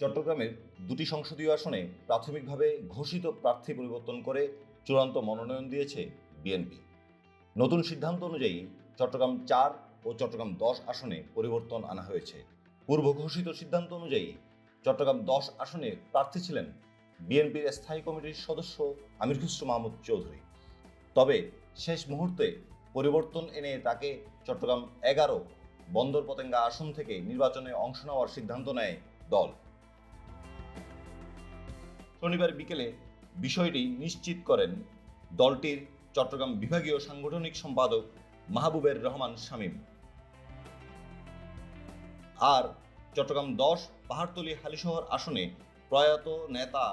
চট্টগ্রামের দুটি সংসদীয় আসনে প্রাথমিকভাবে ঘোষিত প্রার্থী পরিবর্তন করে চূড়ান্ত মনোনয়ন দিয়েছে বিএনপি। নতুন সিদ্ধান্ত অনুযায়ী চট্টগ্রাম চার ও চট্টগ্রাম দশ আসনে পরিবর্তন আনা হয়েছে। পূর্ব ঘোষিত সিদ্ধান্ত অনুযায়ী চট্টগ্রাম দশ আসনে প্রার্থী ছিলেন বিএনপির স্থায়ী কমিটির সদস্য আমির খুসরু মাহমুদ চৌধুরী। তবে শেষ মুহূর্তে পরিবর্তন এনে তাকে চট্টগ্রাম এগারো বন্দর পতেঙ্গা আসন থেকে নির্বাচনে অংশ নেওয়ার সিদ্ধান্ত নেয় দল। শনিবার বিকেলে বিষয়টি নিশ্চিত করেন দলটির চট্টগ্রাম বিভাগীয় সাংগঠনিক সম্পাদক মাহবুবের রহমান শামীম। আর চট্টগ্রাম দশ পাহাড়তলী হালিশহর আসনে প্রয়াত নেতা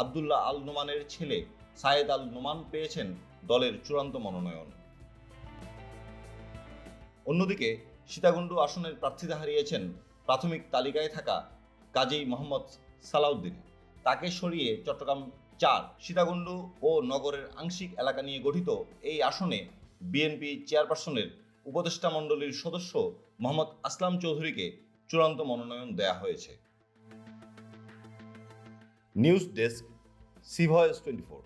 আবদুল্লাহ আল নোমানের ছেলে সায়েদ আল নোমান পেয়েছেন দলের চূড়ান্ত মনোনয়ন। অন্যদিকে সীতাকুণ্ড আসনের প্রার্থীতা হারিয়েছেন প্রাথমিক তালিকায় থাকা কাজী মোহাম্মদ সালাউদ্দিন। তাকে সরিয়ে চট্টগ্রাম চার, সীতাকুণ্ড ও নগরের আংশিক এলাকা নিয়ে গঠিত এই আসনে বিএনপি চেয়ারপারসনের উপদেষ্টা মণ্ডলীর সদস্য মোহাম্মদ আসলাম চৌধুরীকে চূড়ান্ত মনোনয়ন দেয়া হয়েছে। News desk CVoice twenty four.